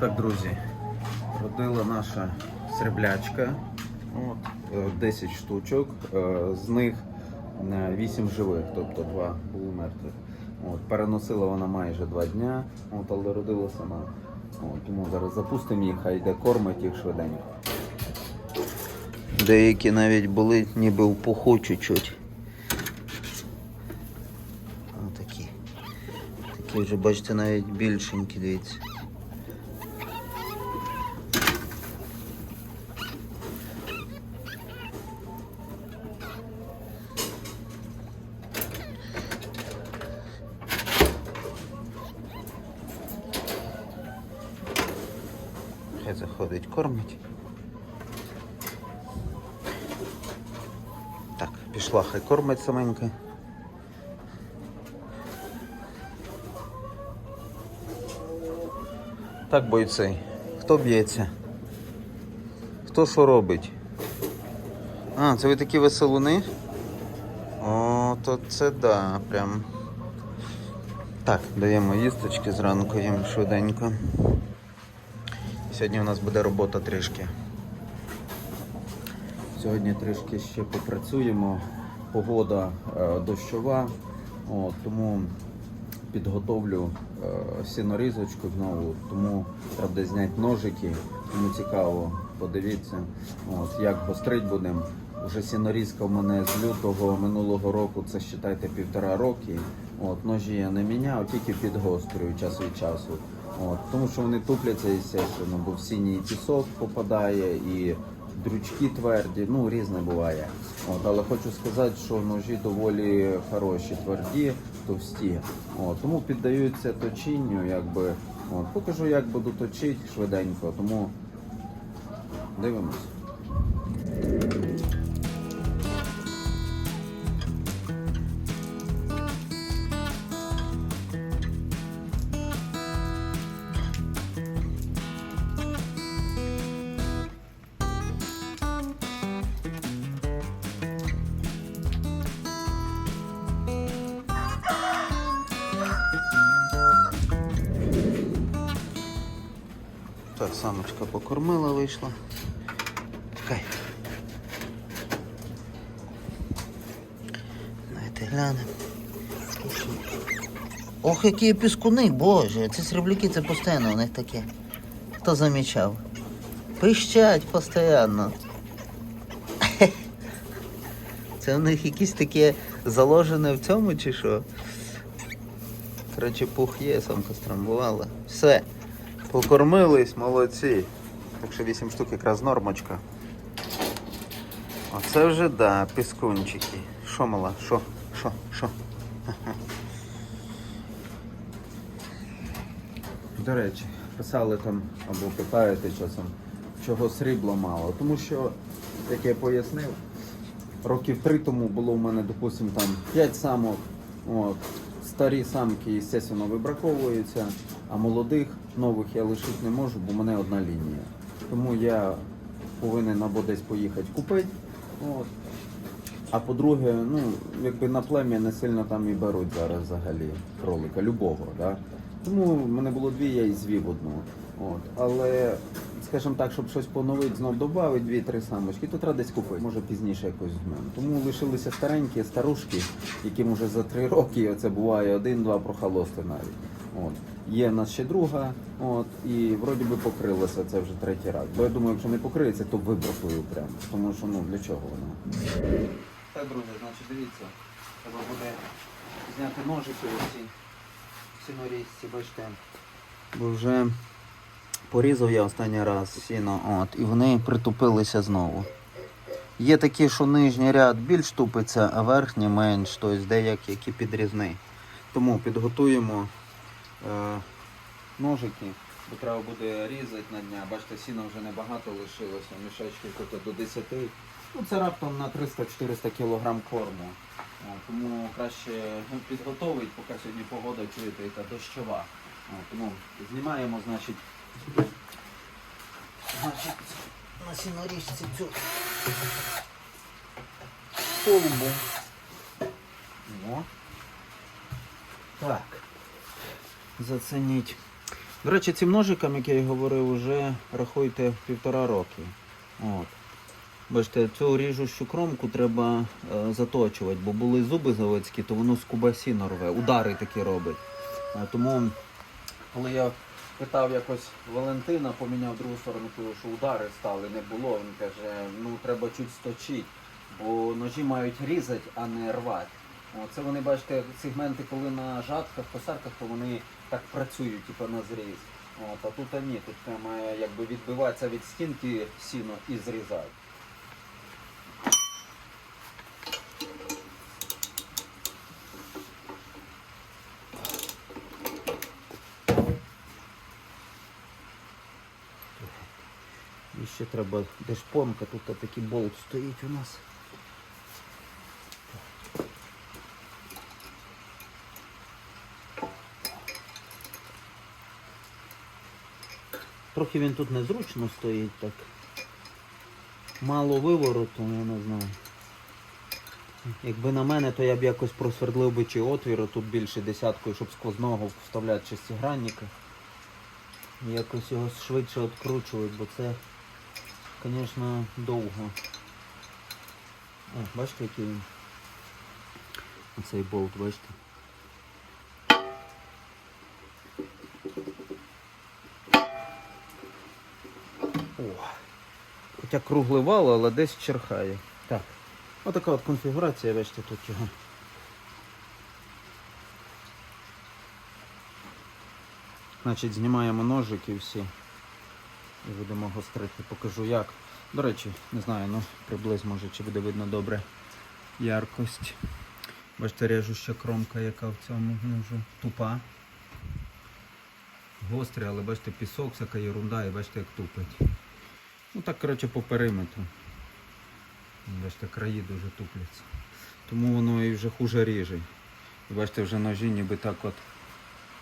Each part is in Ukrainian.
Так, друзі, родила наша сріблячка. От, е, 10 штучок, е, з них 8 живих, тобто 2 були мертвих. От, переносила вона майже 2 дня, от, але родила сама. От, тому зараз запустимо їх, а йде кормить їх швиденько. Деякі навіть були ніби в пуху чуть-чуть. Отакі. Такі вже, бачите, навіть більшенькі, дивіться. Хай заходить, кормить. Так, пішла, хай кормить саменька. Так, бойці, хто б'ється? Хто що робить? А, це ви такі веселуни? О, то це да, прям. Так, даємо їсточки зранку їм швиденько. Сьогодні у нас буде робота трішки. Сьогодні трішки ще попрацюємо. Погода е, дощова, от, тому підготовлю е, сінорізочку знову, тому треба буде зняти ножики, тому цікаво, подивіться, от, як гострить будемо. Уже сінорізка в мене з лютого минулого року, це вважайте півтора роки. От, ножі я не міняв, тільки підгострюю час від часу. От, тому що вони тупляться, естественно, бо в сіній пісок попадає і дрючки тверді, ну різне буває. От, але хочу сказати, що ножі доволі хороші, тверді, товсті. От, тому піддаються точінню, якби. От, покажу, як буду точити швиденько, тому дивимось. Так, покормила, вийшла. Чекай. Давайте глянемо. Ох, які піскуни, боже, ці срібляки це постійно у них таке. Хто замічав? Пищать постійно. Це у них якісь таке заложене в цьому чи що? Коротше, пух є, самка страмбувала. Все. Покормились, молодці. Так що 8 штук якраз нормочка. Оце вже да, піскунчики. Що мала? Що? Що? Що? До речі, писали там або питаєте часом, чого срібла мало. Тому що, як я пояснив, років три тому було в мене, допустимо, там 5 самок. От. Старі самки, звісно, вибраковуються, а молодих нових я лишити не можу, бо в мене одна лінія. Тому я повинен або десь поїхати купити. От. А по-друге, ну, якби на плем'я не сильно там і беруть зараз взагалі кролика, любого. Да? Тому в мене було дві, я і звів одну. От. Але, скажімо так, щоб щось поновити, знов додати дві-три самочки, то треба десь купити. Може пізніше якось візьмемо. Тому лишилися старенькі, старушки, яким вже за три роки це буває один-два прохолости навіть. От. Є в нас ще друга, от, і вроді би покрилося це вже третій раз. Бо я думаю, якщо не покриється, то вибракую прямо. Тому що ну для чого воно? Так, друзі, значить дивіться, треба буде зняти ножики оці сінорізці, бачите. Бо вже порізав я останній раз сіно, от, і вони притупилися знову. Є такі, що нижній ряд більш тупиться, а верхній менш, тобто деякі які підрізний. Тому підготуємо ножики, бо треба буде різати на дня. Бачите, сіна вже небагато лишилося, мішечки до 10. Ну, це раптом на 300-400 кг корму. Тому краще ну, підготовить, поки сьогодні погода чуєте, яка дощова. Тому знімаємо, значить, на сіноріжці цю колбу. О. Так. Зацініть. До речі, цим ножикам, як я й говорив, вже рахуйте півтора роки. От. Бачите, цю ріжущу кромку треба е, заточувати, бо були зуби заводські, то воно з кубасіно рве, удари такі робить. Е, тому, коли я питав якось Валентина, поміняв другу сторону, кажу, що удари стали, не було. Він каже, ну треба чуть сточити, бо ножі мають різати, а не рвати. Це вони, бачите, сегменти, коли на жатках, косарках, то вони так працюють, типу на зріз. От, а тут ні, тут прямо якби відбиватися від стінки сіно і зрізати. І ще треба дешпонка, тут такий болт стоїть у нас. Трохи він тут незручно стоїть так. Мало вивороту, я не знаю. Якби на мене, то я б якось просвердлив би чи отвір, тут більше десяткою, щоб сквозного вставляти шестигранника. І Якось його швидше відкручувати, бо це, звісно, довго. О, бачите, який він? Оцей болт, бачите? Хоча круглий вал, але десь черхає. Так. Отака от конфігурація, бачите, тут його. Значить, знімаємо ножики всі. І будемо гострити. Покажу як. До речі, не знаю, ну приблизно може чи буде видно добре яркость. Бачите, режуща кромка, яка в цьому ножу тупа. Гострі, але бачите, пісок, всяка ерунда, і бачите, як тупить. Ну так, коротше, по периметру. Бачите, краї дуже тупляться. Тому воно і вже хуже ріже. І бачите, вже ножі ніби так от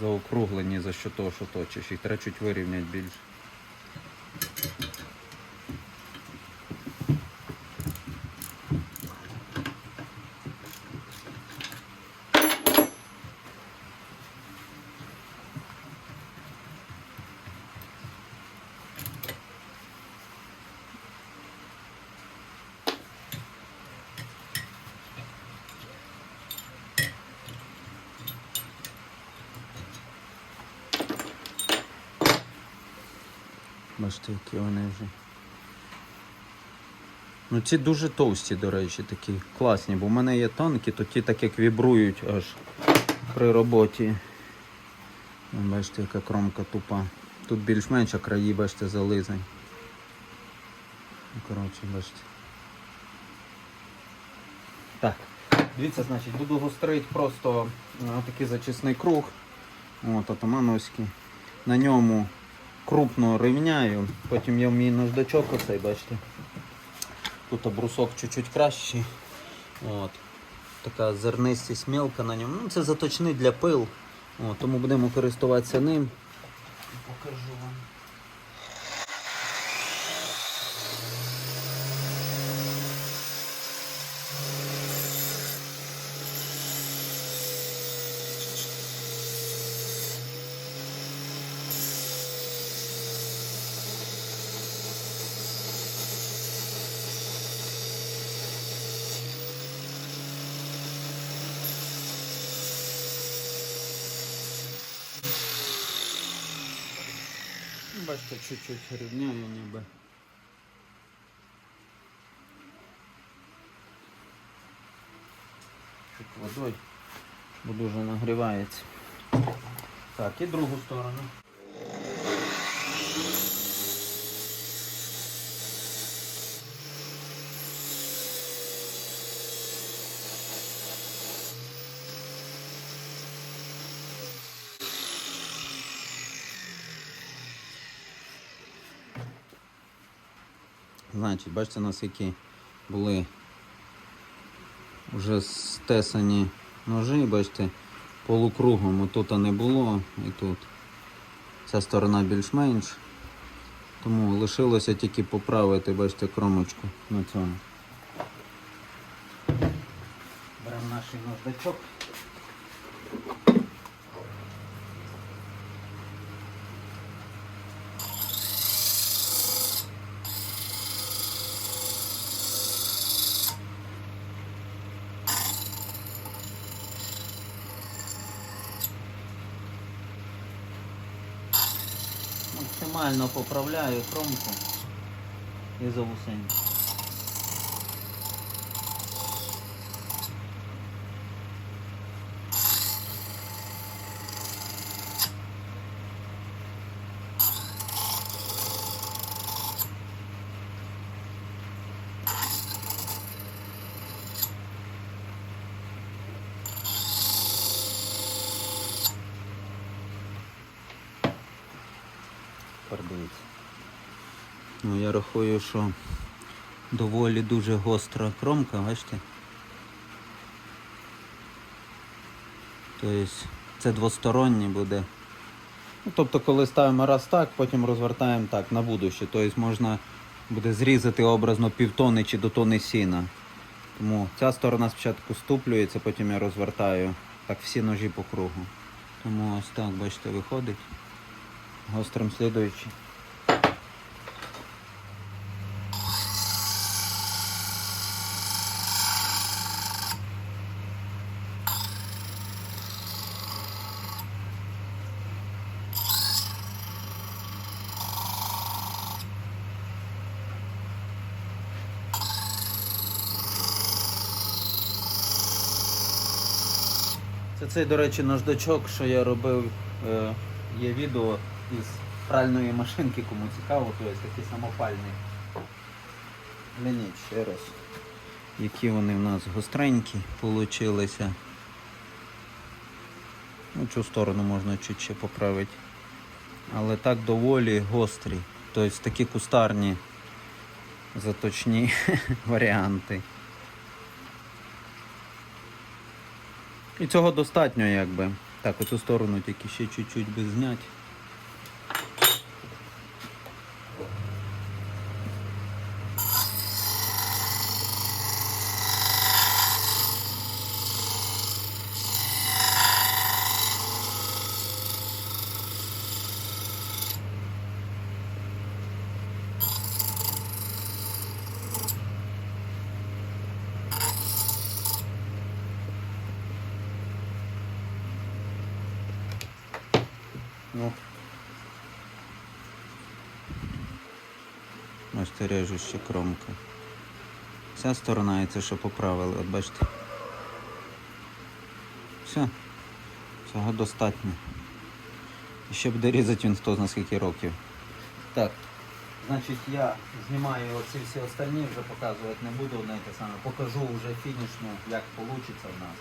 заокруглені за що того, що точиш. Їх треба чуть вирівняти більше. Бачите, які вони вже. Ну ці дуже товсті, до речі, такі класні, бо в мене є тонкі, то ті так як вібрують аж при роботі. Бачите, яка кромка тупа. Тут більш-менш а краї, бачите, зализані. Ну, коротше, бачите. Так. Дивіться, значить, буду гострити просто такий зачисний круг. От, атамановський. На ньому крупно рівняю, потім я мій наждачок оцей, бачите. Тут брусок чуть-чуть кращий. От. Така зернистість мілка на ньому. Ну, це заточний для пил. От, тому будемо користуватися ним. Покажу вам. Бачите, чуть-чуть рівняю ніби. Чуть водой, бо дуже нагрівається. Так, і другу сторону. Значить, бачите, наскільки були вже стесані ножі, бачите, полукругом. Тут не було і тут. Ця сторона більш-менш. Тому лишилося тільки поправити, бачите, кромочку на цьому. Беремо наш наждачок. Нормально поправляю кромку і завусеньку. Пердується. Ну, рахую, що доволі дуже гостра кромка, бачите? Тобто це двостороннє буде. Ну, тобто, коли ставимо раз так, потім розвертаємо так на будуще. Тобто можна буде зрізати образно півтони чи до тони сіна. Тому ця сторона спочатку ступлюється, потім я розвертаю так всі ножі по кругу. Тому ось так, бачите, виходить. Гострим слідуючи. Це цей, до речі, наждачок, що я робив, е, є відео із пральної машинки, кому цікаво, то є такий самопальний. Гляніть ще раз. Які вони в нас гостренькі получилися. Ну, цю сторону можна чуть ще поправити. Але так доволі гострі. Тобто такі кустарні заточні варіанти. І цього достатньо якби. Так, оцю сторону тільки ще чуть-чуть би зняти. Ну. Бачите, режу ще кромка. Ця сторона і це що поправили, от бачите. Все. Цього достатньо. І ще буде різати він хто зна скільки років. Так. Значить я знімаю оці всі остальні, вже показувати не буду одне те саме. Покажу вже фінішну, як вийде в нас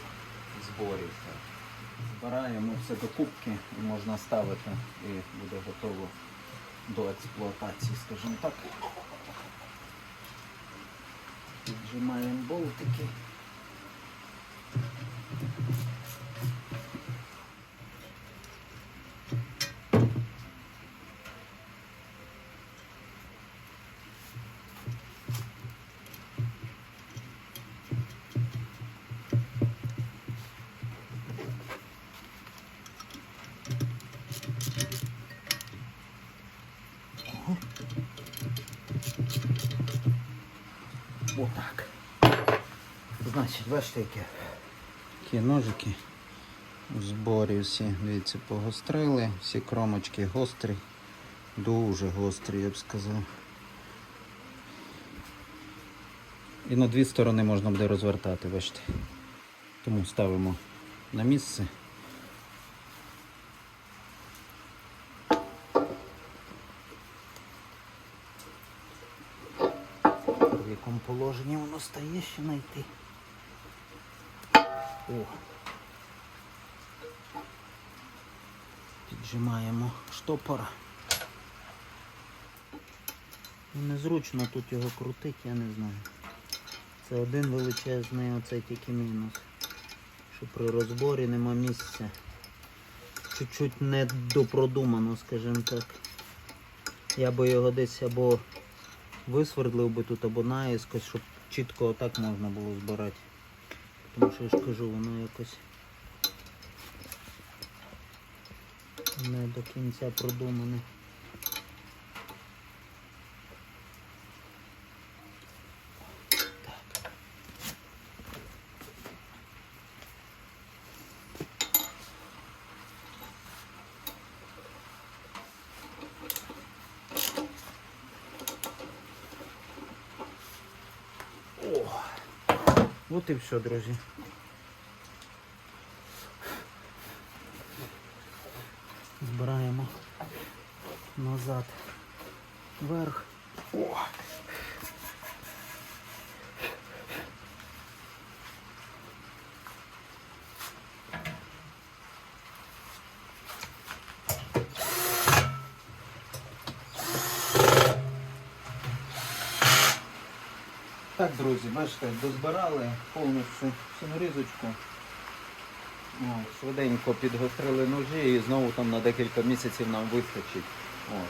в зборі все. Збираємо все до кубки і можна ставити і буде готово до експлуатації, скажімо так. Піджимаємо болтики. Значить, бачите, які, які ножики у зборі всі, дивіться, погострили, всі кромочки гострі, дуже гострі, я б сказав. І на дві сторони можна буде розвертати, бачите. Тому ставимо на місце. В якому положенні воно стає ще знайти. О. Піджимаємо штопора. Ну, Незручно тут його крутити, я не знаю. Це один величезний, оцей тільки мінус. Що при розборі нема місця. Чуть-чуть не допродумано, скажімо так. Я би його десь або висвердлив би тут або наїскось, щоб чітко отак можна було збирати. Тому що я ж кажу, воно якось не до кінця продумане. І все, друзі. Збираємо назад вверх. О! Так, друзі, бачите, дозбирали повністю нарізочку. О, швиденько підгострили ножі і знову там на декілька місяців нам вистачить. От.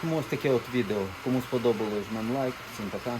Тому ось таке от відео. Кому сподобалось, жмем лайк. Всім пока.